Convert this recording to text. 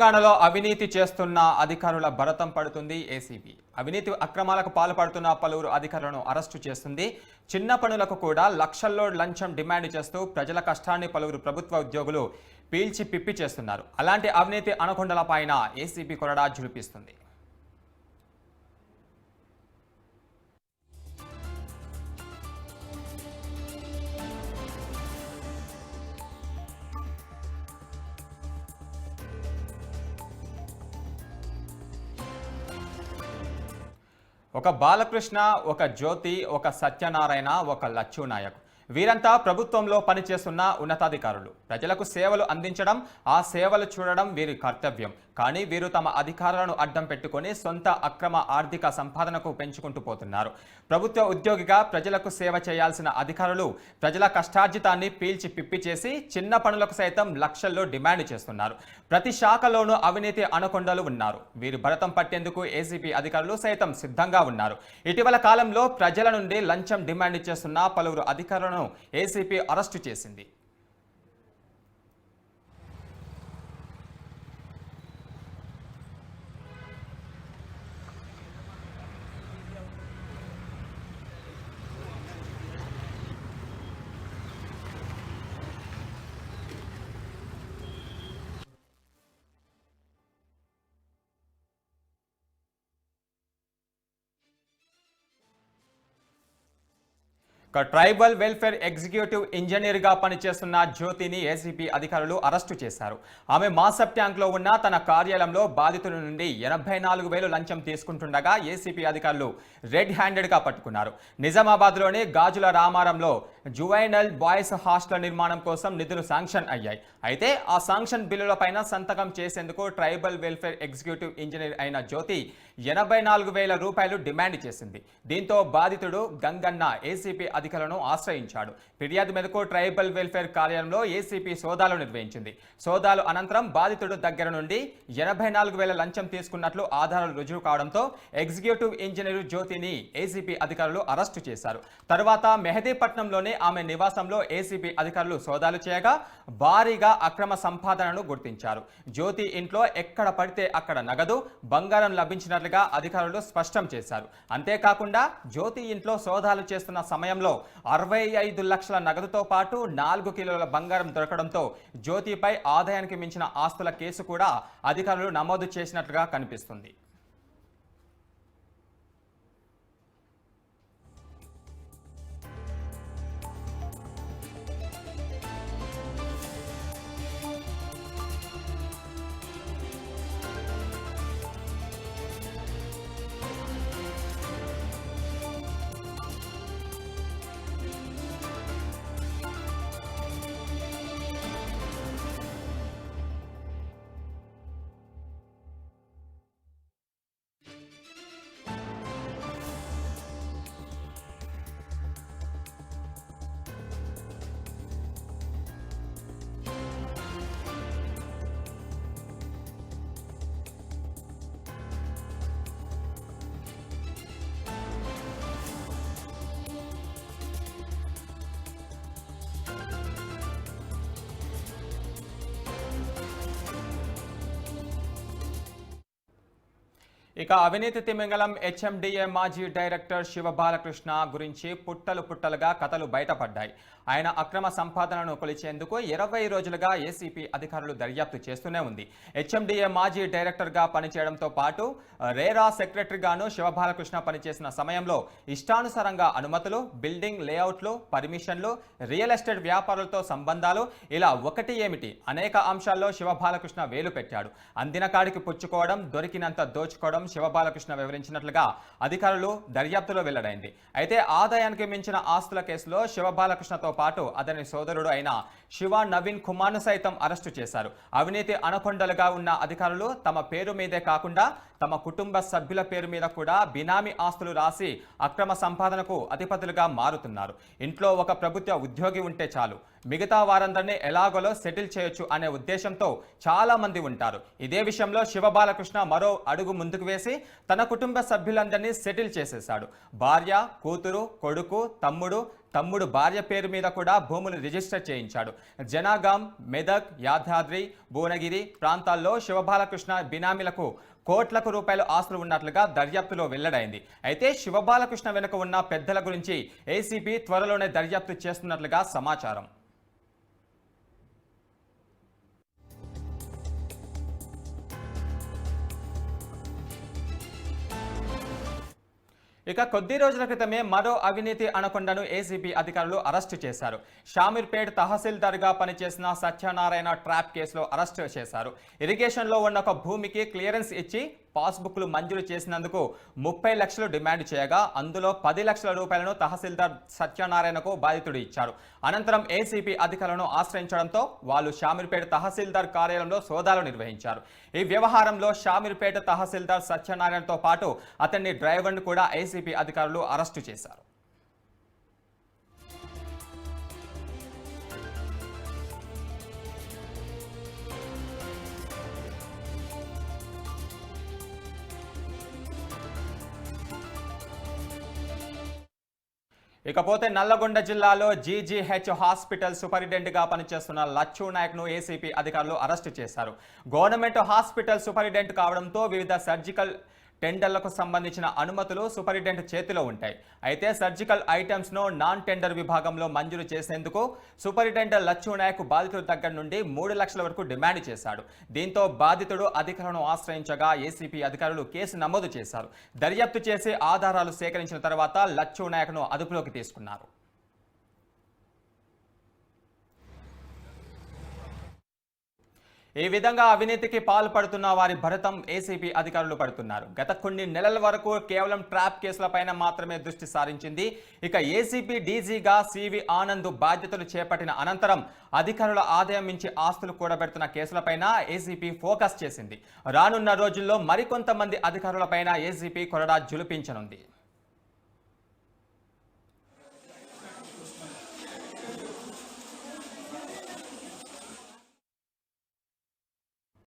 తెలంగాణలో అవినీతి చేస్తున్న అధికారుల భరతం పడుతుంది ఏసీబీ. అవినీతి అక్రమాలకు పాల్పడుతున్న పలువురు అధికారులను అరెస్టు చేస్తుంది. చిన్న పనులకు కూడా లక్షల్లో లంచం డిమాండ్ చేస్తూ ప్రజల కష్టాన్ని పలువురు ప్రభుత్వ ఉద్యోగులు పీల్చి పిప్పి చేస్తున్నారు. అలాంటి అవినీతి అనకొండలపైన ఏసీబీ కొరడా జులిపిస్తుంది ఒక బాలకృష్ణ ఒక జ్యోతి ఒక సత్యనారాయణ ఒక లచ్చునాయక్. వీరంతా ప్రభుత్వంలో పనిచేస్తున్న ఉన్నతాధికారులు. ప్రజలకు సేవలు అందించడం ఆ సేవలు చూడడం వీరి కర్తవ్యం. కానీ వీరు తమ అధికారాలను అడ్డం పెట్టుకొని సొంత అక్రమ ఆర్థిక సంపాదనకు పెంచుకుంటూ పోతున్నారు. ప్రభుత్వ ఉద్యోగిగా ప్రజలకు సేవ చేయాల్సిన అధికారులు ప్రజల కష్టార్జితాన్ని పీల్చి పిప్పి చేసి చిన్న పనులకు సైతం లక్షల్లో డిమాండ్ చేస్తున్నారు. ప్రతి శాఖలోనూ అవినీతి అనకొండలు ఉన్నారు. వీరు భరతం పట్టేందుకు ఏసీపీ అధికారులు సైతం సిద్ధంగా ఉన్నారు. ఇటీవల కాలంలో ప్రజల నుండి లంచం డిమాండ్ చేస్తున్న పలువురు అధికారులను ఏసీపీ అరెస్టు చేసింది. ఒక ట్రైబల్ వెల్ఫేర్ ఎగ్జిక్యూటివ్ ఇంజనీర్గా పనిచేస్తున్న జ్యోతిని ఏసీపీ అధికారులు అరెస్టు చేశారు. ఆమె మాసప్ ట్యాంక్లో ఉన్న తన కార్యాలయంలో బాధితుల నుండి ఎనభై నాలుగు వేలు లంచం తీసుకుంటుండగా ఏసీపీ అధికారులు రెడ్ హ్యాండెడ్గా పట్టుకున్నారు. నిజామాబాద్లోని గాజుల రామారంలో జువైనల్ బాయ్స్ హాస్టల్ నిర్మాణం కోసం నిధులు శాంక్షన్ అయ్యాయి. అయితే ఆ శాంక్షన్ బిల్లులపైన సంతకం చేసేందుకు ట్రైబల్ వెల్ఫేర్ ఎగ్జిక్యూటివ్ ఇంజనీర్ అయిన జ్యోతి ఎనభై నాలుగు వేల రూపాయలు డిమాండ్ చేసింది. దీంతో బాధితుడు గంగన్న ఏసీపీ అధికారులను ఆశ్రయించాడు. ఫిర్యాదు మేరకు ట్రైబల్ వెల్ఫేర్ కార్యాలయంలో ఏసీపీ సోదాలు నిర్వహించింది. సోదాలు అనంతరం బాధితుడు దగ్గర నుండి ఎనభై నాలుగు వేల లంచం తీసుకున్నట్లు ఆధారాలు రుజువు కావడంతో ఎగ్జిక్యూటివ్ ఇంజనీర్ జ్యోతిని ఏసీపీ అధికారులు అరెస్టు చేశారు. తర్వాత మెహదీపట్నంలోని ఆమె నివాసంలో ఏసీపీ అధికారులు సోదాలు చేయగా భారీగా అక్రమ సంపాదనను గుర్తించారు. జ్యోతి ఇంట్లో ఎక్కడ పడితే అక్కడ నగదు బంగారం లభించినట్లుగా అధికారులు స్పష్టం చేశారు. అంతేకాకుండా జ్యోతి ఇంట్లో సోదాలు చేస్తున్న సమయంలో అరవై ఐదు లక్షల నగదుతో పాటు నాలుగు కిలోల బంగారం దొరకడంతో జ్యోతిపై ఆదాయానికి మించిన ఆస్తుల కేసు కూడా అధికారులు నమోదు చేసినట్లుగా కనిపిస్తుంది. ఇక అవినీతి తిమింగలం హెచ్ఎండిఏ మాజీ డైరెక్టర్ శివ బాలకృష్ణ గురించి పుట్టలు పుట్టలుగా కథలు బయటపడ్డాయి. ఆయన అక్రమ సంపాదనను కొలిచేందుకు ఇరవై రోజులుగా ఏసీపీ అధికారులు దర్యాప్తు చేస్తూనే ఉంది. హెచ్ఎండిఏ మాజీ డైరెక్టర్గా పనిచేయడంతో పాటు రేరా సెక్రటరీగాను శివ బాలకృష్ణ పనిచేసిన సమయంలో ఇష్టానుసారంగా అనుమతులు బిల్డింగ్ లేఅవుట్లు పర్మిషన్లు రియల్ ఎస్టేట్ వ్యాపారులతో సంబంధాలు ఇలా ఒకటి ఏమిటి అనేక అంశాల్లో శివ బాలకృష్ణ వేలు పెట్టాడు. అందిన కాడికి పుచ్చుకోవడం దొరికినంత దోచుకోవడం శివబాలకృష్ణ వివరించినట్లుగా అధికారులు దర్యాప్తులో వెల్లడైంది. అయితే ఆదాయానికి మించిన ఆస్తుల కేసులో శివబాలకృష్ణతో పాటు అతని సోదరుడు అయిన శివ నవీన్ కుమార్ను సైతం అరెస్టు చేశారు. అవినీతి అనకొండలుగా ఉన్న అధికారులు తమ పేరు మీదే కాకుండా తమ కుటుంబ సభ్యుల పేరు మీద కూడా బినామీ ఆస్తులు రాసి అక్రమ సంపాదనకు అధిపతులుగా మారుతున్నారు. ఇంట్లో ఒక ప్రభుత్వ ఉద్యోగి ఉంటే చాలు. మిగతా వారందరినీ ఎలాగోలో సెటిల్ చేయొచ్చు అనే ఉద్దేశంతో చాలామంది ఉంటారు. ఇదే విషయంలో శివబాలకృష్ణ మరో అడుగు ముందుకు వేసి తన కుటుంబ సభ్యులందరినీ సెటిల్ చేసేశాడు. భార్య కూతురు కొడుకు తమ్ముడు తమ్ముడు భార్య పేరు మీద కూడా భూములు రిజిస్టర్ చేయించాడు. జనాగాం మెదక్ యాదాద్రి భువనగిరి ప్రాంతాల్లో శివబాలకృష్ణ బినామీలకు కోట్లకు రూపాయల ఆస్తులు ఉన్నట్లుగా దర్యాప్తులో వెల్లడైంది. అయితే శివబాలకృష్ణ వెనుక ఉన్న పెద్దల గురించి ఏసీబీ త్వరలోనే దర్యాప్తు చేస్తున్నట్లుగా సమాచారం. ఇక కొద్ది రోజుల క్రితమే మరో అవినీతి అనకొండను ఏసీబీ అధికారులు అరెస్టు చేశారు. షామీర్పేట్ తహసీల్దార్గా పనిచేసిన సత్యనారాయణ ట్రాప్ కేసులో అరెస్టు చేశారు. ఇరిగేషన్లో ఉన్న ఒక భూమికి క్లియరెన్స్ ఇచ్చి పాస్బుక్లు మంజూరు చేసినందుకు ముప్పై లక్షలు డిమాండ్ చేయగా అందులో పది లక్షల రూపాయలను తహసీల్దార్ సత్యనారాయణకు బాధితుడు ఇచ్చారు. అనంతరం ఏసీపీ అధికారులను ఆశ్రయించడంతో వాళ్ళు షామీర్పేట తహసీల్దార్ కార్యాలయంలో సోదాలు నిర్వహించారు. ఈ వ్యవహారంలో షామీర్పేట తహసీల్దార్ సత్యనారాయణతో పాటు అతన్ని డ్రైవర్ను కూడా ఏసీపీ అధికారులు అరెస్టు చేశారు. ఇకపోతే నల్లగొండ జిల్లాలో జీజీహెచ్ హాస్పిటల్ సూపరింటెండెంట్గా పనిచేస్తున్న లచ్చు నాయక్ను ఏసీపీ అధికారులు అరెస్టు చేశారు. గవర్నమెంట్ హాస్పిటల్ సూపరింటెండెంట్ కావడంతో వివిధ సర్జికల్ టెండర్లకు సంబంధించిన అనుమతులు సూపరింటెండెంట్ చేతిలో ఉంటాయి. అయితే సర్జికల్ ఐటమ్స్ను నాన్ టెండర్ విభాగంలో మంజూరు చేసేందుకు సూపరింటెండెంట్ లచ్చు నాయక్ బాధితుడి దగ్గర నుండి మూడు లక్షల వరకు డిమాండ్ చేశాడు. దీంతో బాధితుడు అధికారులను ఆశ్రయించగా ఏసీపీ అధికారులు కేసు నమోదు చేశారు. దర్యాప్తు చేసి ఆధారాలు సేకరించిన తర్వాత లచ్చు నాయక్ను అదుపులోకి తీసుకున్నారు. ఈ విధంగా అవినీతికి పాల్పడుతున్న వారి భరతం ఏసీబీ అధికారులు పడుతున్నారు. గత కొన్ని నెలల వరకు కేవలం ట్రాప్ కేసులపైన మాత్రమే దృష్టి సారించింది. ఇక ఏసీబీ డీజీగా సివి ఆనంద్ బాధ్యతలు చేపట్టిన అనంతరం అధికారుల ఆదాయం మించి ఆస్తులు కూడబెడుతున్న కేసులపైన ఏసీపీ ఫోకస్ చేసింది. రానున్న రోజుల్లో మరికొంతమంది అధికారులపైన ఏసీపీ కొరడా జులిపించనుంది.